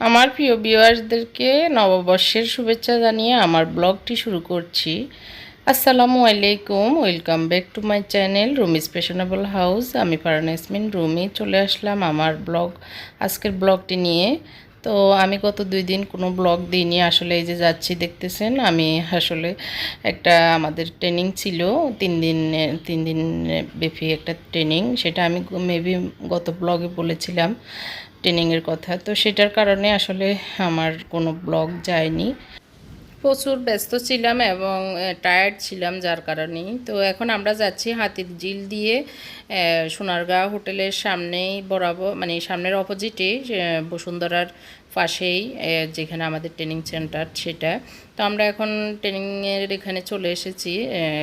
আমার প্রিয় ভিউয়ার্সদেরকে নববর্ষের শুভেচ্ছা জানিয়ে আমার ব্লগটি শুরু করছি। আসসালামু আলাইকুম, welcome back to my channel Rumi fashionable house. আমি পারানাসমিন রুমি চলে আসলাম আমার ব্লগ, আজকের ব্লগটি নিয়ে। তো আমি গত দুই দিন কোনো ব্লগ দিইনি। আসলে এই যে যাচ্ছি দেখতেছেন, আমি আসলে একটা আমাদের ট্রেনিং ছিল, তিন দিন তিন দিন ব্যাপী একটা ট্রেনিং সেটা আমি মেবি গত ব্লগে বলেছিলাম ট্রেনিংয়ের কথা। তো সেটার কারণে আসলে আমার কোনো ব্লগ যায়নি। প্রচুর ব্যস্ত ছিলাম এবং টায়ার্ড ছিলাম যার কারণেই। তো এখন আমরা যাচ্ছি হাতির জিল দিয়ে সোনারগাঁ হোটেলের সামনেই বরাবর মানে সামনের অপোজিটে বসুন্ধরার পাশেই যেখানে আমাদের ট্রেনিং সেন্টার সেটা। তো আমরা এখন ট্রেনিংয়ের এখানে চলে এসেছি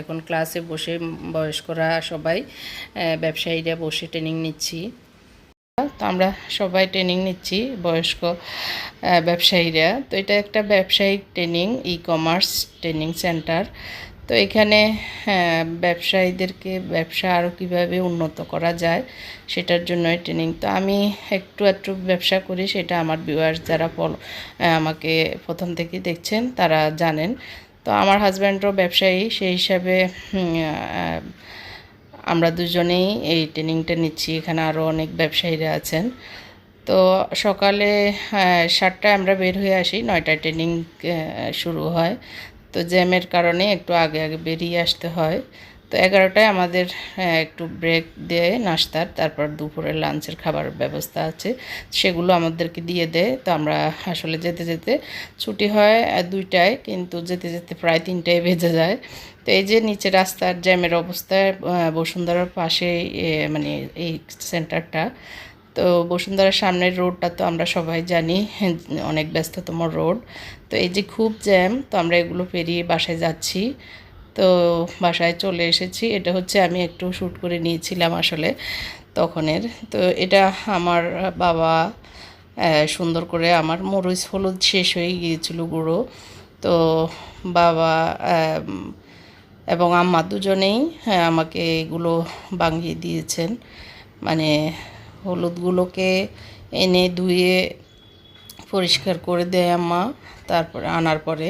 এখন ক্লাসে বসে বয়স্করা সবাই ব্যবসায়ীরা বসে ট্রেনিং নিচ্ছি। তো আমরা সবাই ট্রেনিং নিচ্ছি বয়স্ক ব্যবসায়ীরা। তো এটা একটা ব্যবসায়িক training e commerce training centre তো এখানে আহ, ব্যবসায়ীদেরকে ব্যবসা আরও কীভাবে উন্নত করা যায় সেটার জন্য ট্রেনিং তো আমি একটু একটু ব্যবসা করি সেটা আমার ভিউয়ার্স যারা আমাকে প্রথম থেকে দেখছেন তারা জানেন। তো আমার হাজব্যান্ডও ব্যবসায়ী সেই হিসাবে আমরা দুজনেই এই ট্রেনিংটা নিচ্ছি। এখানে আরও অনেক ব্যবসায়ীরা আছেন। তো সকালে সাতটায় আমরা বের হয়ে আসি। নয়টায় ট্রেনিং শুরু হয়। তো জ্যামের কারণে একটু আগে আগে বেরিয়ে আসতে হয়। তো এগারোটায় আমাদের একটু ব্রেক দেয় নাস্তার, তারপর দুপুরে লাঞ্চের খাবার ব্যবস্থা আছে, সেগুলো আমাদেরকে দিয়ে দেয়। তো আমরা আসলে যেতে যেতে ছুটি হয় দুইটায়, কিন্তু যেতে যেতে প্রায় তিনটায় বেজে যায়। তো এই যে নিচে রাস্তার জ্যামের অবস্থায় বসুন্ধরার পাশে মানে এই সেন্টারটা তো বসুন্ধরার সামনের রোডটা তো আমরা সবাই জানি, অনেক ব্যস্ততম রোড তো এই যে খুব জ্যাম তো আমরা এগুলো পেরিয়ে বাসায় যাচ্ছি। তো বাসায় চলে এসেছি। এটা হচ্ছে আমি একটু শ্যুট করে নিয়েছিলাম আসলে তখনের। তো এটা আমার বাবা সুন্দর করে আমার মরিচ হলুদ শেষ হয়ে গিয়েছিল গুঁড়ো। তো বাবা এবং আম্মা দুজনেই হ্যাঁ, আমাকে এগুলো বাঙিয়ে দিয়েছেন। মানে হলুদগুলোকে এনে ধুয়ে পরিষ্কার করে দেয় আম্মা। তারপরে আনার পরে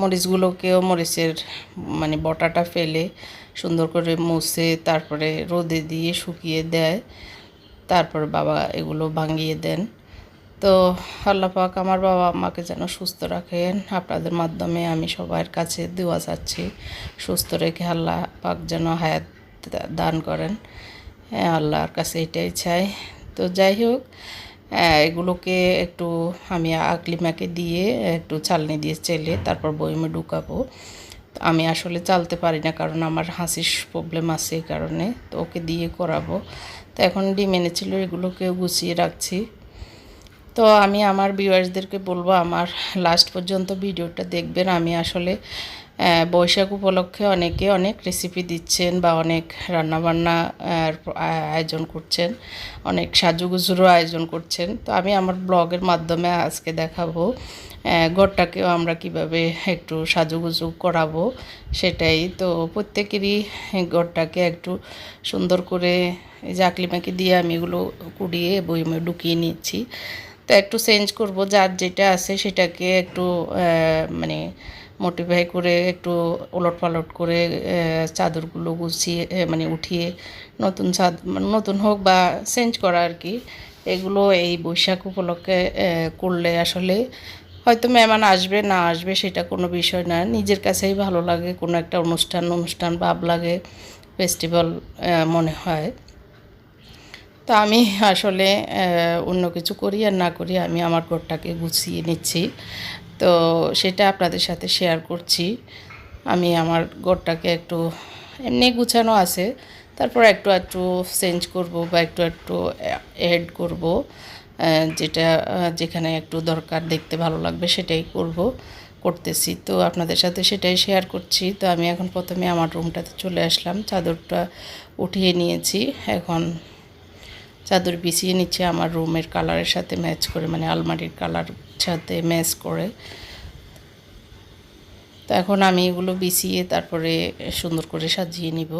মরিচগুলোকেও মরিচের মানে বটাটা ফেলে সুন্দর করে মুছে তারপরে রোদে দিয়ে শুকিয়ে দেয়। তারপর বাবা এগুলো ভাঙিয়ে দেন। তো আল্লাহ পাক আমার বাবা আমাকে যেন সুস্থ রাখেন। আপনাদের মাধ্যমে আমি সবার কাছে দেওয়া চাচ্ছি, সুস্থ রেখে আল্লাহ পাক যেন হায়াত দান করেন। হ্যাঁ আল্লাহর কাছে এটাই চাই। তো যাই হোক এগুলোকে একটু আমি আকলিমাকে দিয়ে একটু চালনি দিয়ে চেলে তারপর বইমে ঢুকাবো। আমি আসলে চালতে পারি না কারণ আমার হাসির প্রবলেম আছে এই কারণে, তো ওকে দিয়ে করাবো। তো এখন ডিম এনেছিল এগুলোকে গুছিয়ে রাখছি। তো আমি আমার ভিউয়ার্সদেরকে বলব, আমার লাস্ট পর্যন্ত ভিডিওটা দেখবেন। আমি আসলে বৈশাখ উপলক্ষে অনেকে অনেক রেসিপি দিচ্ছেন বা অনেক রান্নাবান্না আয়োজন করছেন, অনেক সাজুগুজুরও আয়োজন করছেন। তো আমি আমার ব্লগের মাধ্যমে আজকে দেখাবো ঘরটাকেও আমরা কীভাবে একটু সাজুগুজু করাবো সেটাই। তো প্রত্যেকেরই ঘরটাকে একটু সুন্দর করে যে দিয়ে আমি এগুলো কুড়িয়ে বইমে ঢুকিয়ে নিচ্ছি। তো একটু চেঞ্জ করব, যার যেটা আছে সেটাকে একটু মানে মোটিফাই করে একটু ওলট পালট করে চাদরগুলো গুছিয়ে মানে উঠিয়ে নতুন চাদ মানে নতুন হোক বা চেঞ্জ করা আর কি, এগুলো এই বৈশাখ উপলক্ষে করলে আসলে হয়তো মেহমান আসবে, না আসবে সেটা কোনো বিষয় না। নিজের কাছেই ভালো লাগে, কোনো একটা অনুষ্ঠান অনুষ্ঠান ভাব লাগে ফেস্টিভ্যাল মনে হয়। তো আমি আসলে অন্য কিছু করি আর না করি আমি আমার ঘরটাকে গুছিয়ে নিচ্ছি। তো সেটা আপনাদের সাথে শেয়ার করছি। আমি আমার ঘরটাকে একটু এমনি গুছানো আছে। তারপর একটু একটু চেঞ্জ করব বা একটু একটু অ্যাড করব। যেটা যেখানে একটু দরকার দেখতে ভালো লাগবে সেটাই করব, করতেছি। তো আপনাদের সাথে সেটাই শেয়ার করছি। তো আমি এখন প্রথমে আমার রুমটাতে চলে আসলাম। চাদরটা উঠিয়ে নিয়েছি। এখন চাদর বিছিয়ে নিচ্ছে আমার রুমের কালারের সাথে ম্যাচ করে মানে আলমারির কালার সাথে ম্যাচ করে। তো এখন আমি এগুলো বিছিয়ে তারপরে সুন্দর করে সাজিয়ে নিব।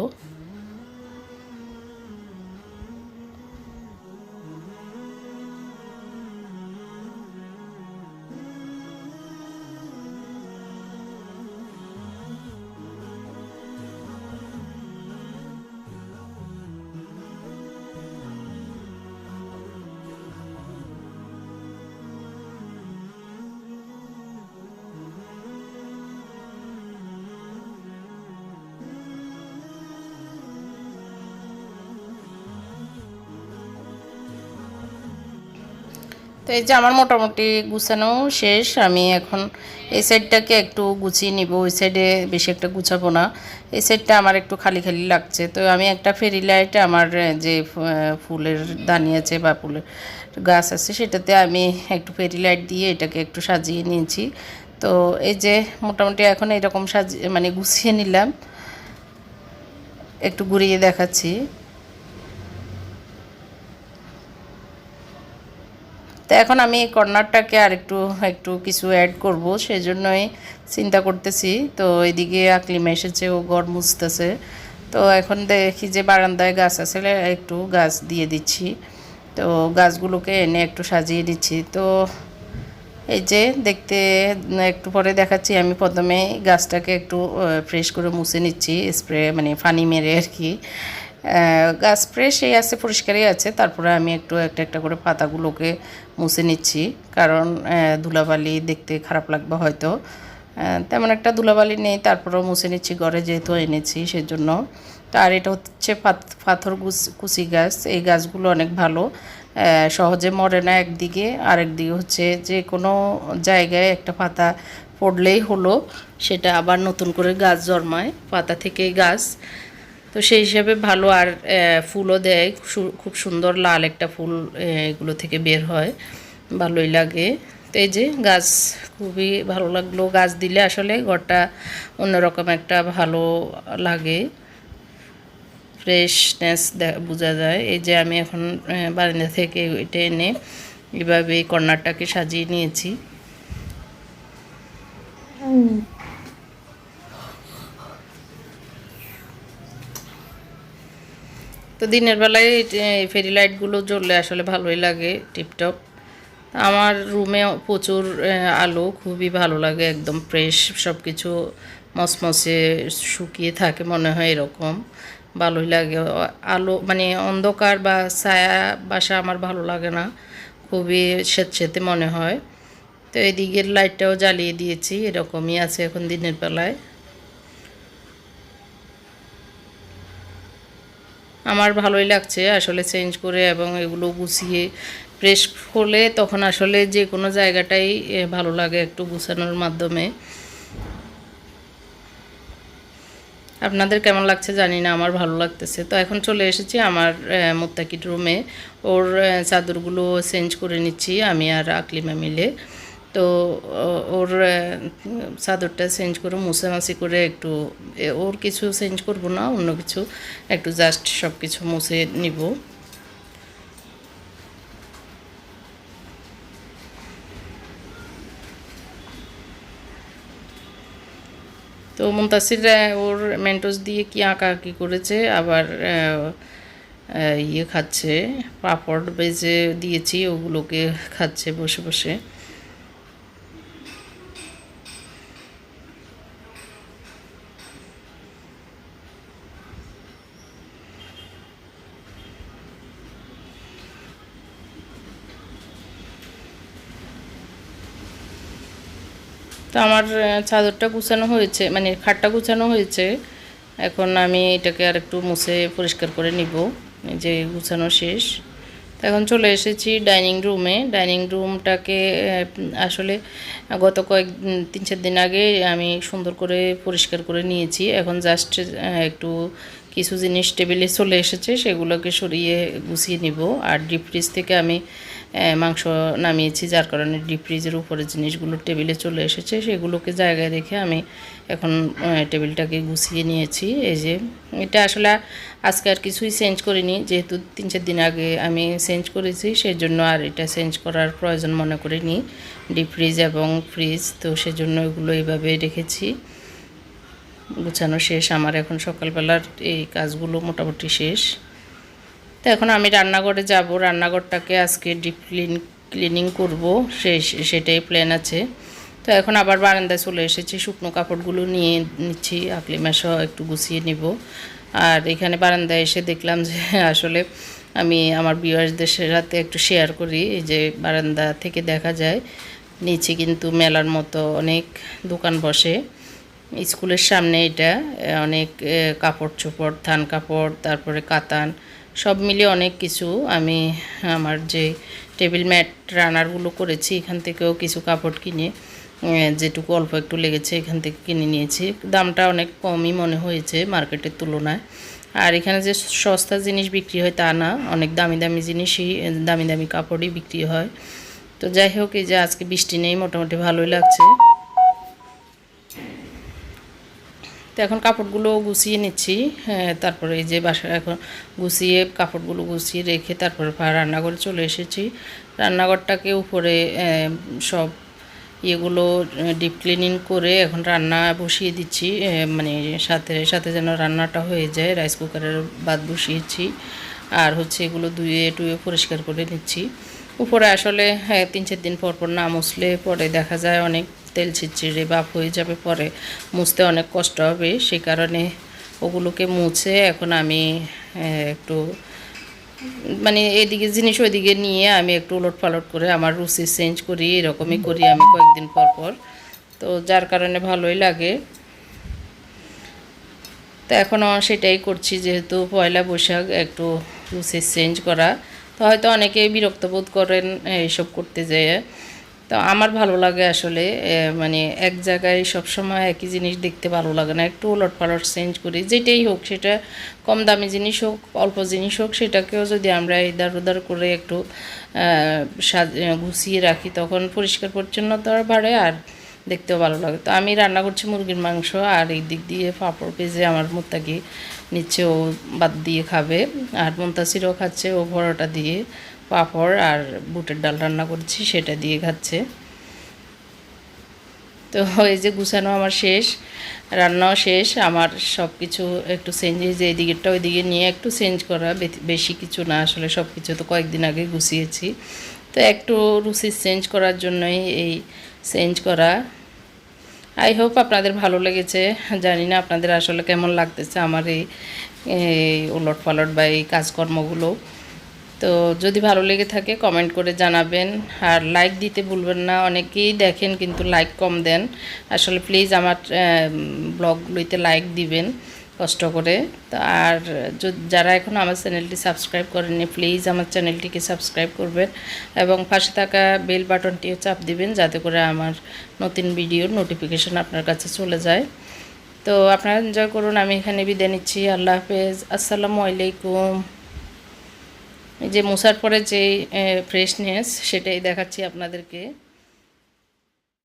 তো এই যে আমার মোটামুটি গুছানো শেষ, আমি এখন এই সাইডটাকে একটু গুছিয়ে নিব। ওই সাইডে বেশি একটা গুছাবো না। এই সাইডটা আমার একটু খালি খালি লাগছে। তো আমি একটা ফেরি লাইট, আমার যে ফুলের দানি আছে বা ফুলের গাছ আছে, সেটাতে আমি একটু ফেরি লাইট দিয়ে এটাকে একটু সাজিয়ে নিয়েছি। তো এই যে মোটামুটি এখন এরকম সাজিয়ে মানে গুছিয়ে নিলাম। একটু ঘুরিয়ে দেখাচ্ছি। তো এখন আমি এই কর্নারটাকে আর একটু একটু কিছু অ্যাড করব সেই জন্যই চিন্তা করতেছি। তো এদিকে আকলিমা এসেছে, ও ঘর মুছতেছে। তো এখন দেখি যে বারান্দায় গাছ আছে একটু গাছ দিয়ে দিচ্ছি। তো গাছগুলোকে এনে একটু সাজিয়ে দিচ্ছি। তো এই যে দেখতে, একটু পরে দেখাচ্ছি, আমি প্রথমে গাছটাকে একটু ফ্রেশ করে মুছে নিচ্ছি স্প্রে মানে ফানি মেরে আর কি। গাছ ফ্রেশই আছে, পরিষ্কারই আছে। তারপরে আমি একটু একটা একটা করে পাতাগুলোকে মুছে নিচ্ছি। কারণ ধুলাবালি দেখতে খারাপ লাগবে হয়তো। তেমন একটা ধুলাবালি নেই, তারপরেও মুছে নিচ্ছি। ঘরে যেহেতু এনেছি, সেজন্য। তো আর এটা হচ্ছে পাথর কুচি গাছ। এই গাছগুলো অনেক ভালো। সহজে মরে না একদিকে। আর একদিকে হচ্ছে যে কোনো জায়গায় একটা পাতা পড়লেই হলো, সেটা আবার নতুন করে গাছ জন্মায়। পাতা থেকেই গাছ। তো সেই হিসাবে ভালো আর ফুলও দেয়। খুব সুন্দর লাল একটা ফুল এগুলো থেকে বের হয়। ভালোই লাগে। তো এই যে গাছ, খুবই ভালো লাগল। গাছ দিলে আসলে ঘরটা অন্যরকম একটা ভালো লাগে। ফ্রেশনেস বোঝা যায়। এই যে আমি এখন বারান্দা থেকে এটা এনে এভাবে কর্নারটাকে সাজিয়ে নিয়েছি। তো দিনের বেলায় এই ফেরি লাইটগুলো জ্বললে আসলে ভালোই লাগে, টিপটপ। আমার রুমে প্রচুর আলো, খুবই ভালো লাগে, একদম ফ্রেশ সব কিছু মসমসে শুকিয়ে থাকে মনে হয় এরকম, ভালোই লাগে। আলো মানে অন্ধকার বা ছায়া বাসা আমার ভালো লাগে না, খুবই স্বেচ্ছেতে মনে হয়। তো এদিকের লাইটটাও জ্বালিয়ে দিয়েছি, এরকমই আছে এখন দিনের বেলায়। আমার ভালোই লাগছে আসলে চেঞ্জ করে এবং এগুলো গুছিয়ে প্রেস হলে তখন আসলে যে কোনো জায়গাটাই ভালো লাগে একটু গুছানোর মাধ্যমে। আপনাদের কেমন লাগছে জানি না, আমার ভালো লাগতেছে। তো এখন চলে এসেছি আমার মোত্তাকিট রুমে ওর চাদরগুলো চেঞ্জ করে নিচ্ছি আমি আর আকলিমা মিলে। তো ওর চাদরটা চেঞ্জ করে মুছামাছি করে একটু ওর কিছু চেঞ্জ করব না, অন্য কিছু, একটু জাস্ট সব কিছু মুছে নিব। তো মুন্তাসির ওর মেন্টোস দিয়ে কি আঁকা আঁকি করেছে, আবার ইয়ে খাচ্ছে, পাপড় বেজে দিয়েছি, ওগুলোকে খাচ্ছে বসে বসে। তো আমার চাদরটা গুছানো হয়েছে মানে খাটটা গুছানো হয়েছে। এখন আমি এটাকে আর একটু মুছে পরিষ্কার করে নিব যে গুছানো শেষ। তো এখন চলে এসেছি ডাইনিং রুমে। ডাইনিং রুমটাকে আসলে গত কয়েক তিন চার দিন আগে আমি সুন্দর করে পরিষ্কার করে নিয়েছি। এখন জাস্ট একটু কিছু জিনিস টেবিলে চলে এসেছে, সেগুলোকে সরিয়ে গুছিয়ে নিব। আর ডিপ ফ্রিজ থেকে আমি মাংস নামিয়েছি, যার কারণে ডিপ ফ্রিজের উপরে জিনিসগুলো টেবিলে চলে এসেছে। সেগুলোকে জায়গায় রেখে আমি এখন টেবিলটাকে গুছিয়ে নিয়েছি। এই যে, এটা আসলে আজকে আর কিছুই চেঞ্জ করিনি। যেহেতু তিন চার দিন আগে আমি চেঞ্জ করেছি সেই জন্য আর এটা চেঞ্জ করার প্রয়োজন মনে করিনি। ডিপ ফ্রিজ এবং ফ্রিজ তো সেজন্য এগুলো এইভাবে রেখেছি। গুছানো শেষ। আমার এখন সকালবেলার এই কাজগুলো মোটামুটি শেষ। তো এখন আমি রান্নাঘরে যাব, রান্নাঘরটাকে আজকে ডিপ ক্লিন ক্লিনিং করব সেটাই প্ল্যান আছে। তো এখন আবার বারান্দায় চলে এসেছি, শুকনো কাপড়গুলো নিয়ে নিচ্ছি আকলিমা সহ একটু গুছিয়ে নিব। আর এখানে বারান্দায় এসে দেখলাম যে আসলে আমি আমার বিয়ার্সদের সাথে একটু শেয়ার করি, এই যে বারান্দা থেকে দেখা যায়, নিচে কিন্তু মেলার মতো অনেক দোকান বসে। স্কুলের সামনে এটা, অনেক কাপড় চোপড়, থান কাপড়, তারপরে কাতান সব মিলিয়ে অনেক কিছু। আমি আমার যে টেবিল ম্যাট, রানারগুলো করেছি, এখান থেকেও কিছু কাপড় কিনে যেটুকু অল্প একটু লেগেছে, এখান থেকে কিনে নিয়েছি। দামটা অনেক কমই মনে হয়েছে মার্কেটের তুলনায়। আর এখানে যে সস্তা জিনিস বিক্রি হয় তা না, অনেক দামি দামি জিনিসই, দামি দামি কাপড়ই বিক্রি হয়। তো যাই হোক, এই যে আজকে বৃষ্টি নেই, মোটামুটি ভালোই লাগছে। তো এখন কাপড়গুলো গুছিয়ে নিচ্ছি হ্যাঁ তারপরে এই যে বাসা এখন গুছিয়ে কাপড়গুলো গুছিয়ে রেখে তারপরে রান্নাঘরে চলে এসেছি। রান্নাঘরটাকে উপরে সব ইয়েগুলো ডিপ ক্লিনিং করে এখন রান্না বসিয়ে দিচ্ছি মানে সাথে সাথে যেন রান্নাটা হয়ে যায় রাইস কুকারের বাদ বসিয়েছি। আর হচ্ছে এগুলো ধুয়ে টুয়ে পরিষ্কার করে নিচ্ছি। উপরে আসলে হ্যাঁ তিন চার দিন পর পর না মুছলে পরে দেখা যায় অনেক তেল ছিটছিড়ে বাপ হয়ে যাবে পরে মুছতে অনেক কষ্ট হবে সেই কারণে ওগুলোকে মুছে এখন আমি একটু মানে এদিকে জিনিস ওইদিকে নিয়ে আমি একটু উলট পালট করে আমার রুচি চেঞ্জ করি, এরকমই করি আমি কয়েকদিন পর পর। তো যার কারণে ভালোই লাগে। তো এখনও সেটাই করছি, যেহেতু পয়লা বৈশাখ একটু রুচি চেঞ্জ করা। তো হয়তো অনেকেই বিরক্ত বোধ করেন এইসব করতে যেয়ে। তো আমার ভালো লাগে আসলে মানে এক জায়গায় সবসময় একই জিনিস দেখতে ভালো লাগে না। একটু উলট পালট চেঞ্জ করি, যেটাই হোক, সেটা কম দামি জিনিস হোক, অল্প জিনিস হোক, সেটাকেও যদি আমরা ইদার উদার করে একটু গুছিয়ে রাখি, তখন পরিষ্কার পরিচ্ছন্নতা বাড়ে আর দেখতেও ভালো লাগে। তো আমি রান্না করছি মুরগির মাংস, আর এই দিক দিয়ে পাঁপড় ভেজে আমার মোত্তাকি নিচ্ছে, ও বাদ দিয়ে খাবে। আর মুন্তাসিরও খাচ্ছে, ও পরোটা দিয়ে। পাঁপড় আর বুটের ডাল রান্না করছি, সেটা দিয়ে খাচ্ছে। তো এই যে গুছানো আমার শেষ, রান্নাও শেষ, আমার সব কিছু একটু চেঞ্জ যে এদিকেরটা ওইদিকে নিয়ে একটু চেঞ্জ করা বেশি কিছু না, আসলে সব কিছু তো কয়েকদিন আগে গুছিয়েছি। তো একটু রুচি চেঞ্জ করার জন্যই এই চেঞ্জ করা। আই হোপ আপনাদের ভালো লেগেছে, জানি না আপনাদের আসলে কেমন লাগতেছে আমার এই এই উলট পালট বা এই কাজকর্মগুলো। তো যদি ভালো লেগে থাকে কমেন্ট করে জানাবেন। আর লাইক দিতে ভুলবেন না, অনেকেই দেখেন কিন্তু লাইক কম দেন। আসলে প্লিজ আমার ব্লগগুলিতে লাইক দিবেন, কষ্ট করে। তো আর যারা এখন আমার চ্যানেলটি সাবস্ক্রাইব করেননি প্লিজ আমার চ্যানেলটিকে সাবস্ক্রাইব করবেন এবং পাশে থাকা বেল বাটনটিও চাপ দিবেন, যাতে করে আমার নতুন ভিডিওর নোটিফিকেশন আপনার কাছে চলে যায়। তো আপনারা এনজয় করুন, আমি এখানে বিদায় নিচ্ছি। আল্লাহ হাফেজ। আসসালামু আলাইকুম। এই যে মোশার পরে যে ফ্রেশনেস সেটাই দেখাচ্ছি আপনাদেরকে।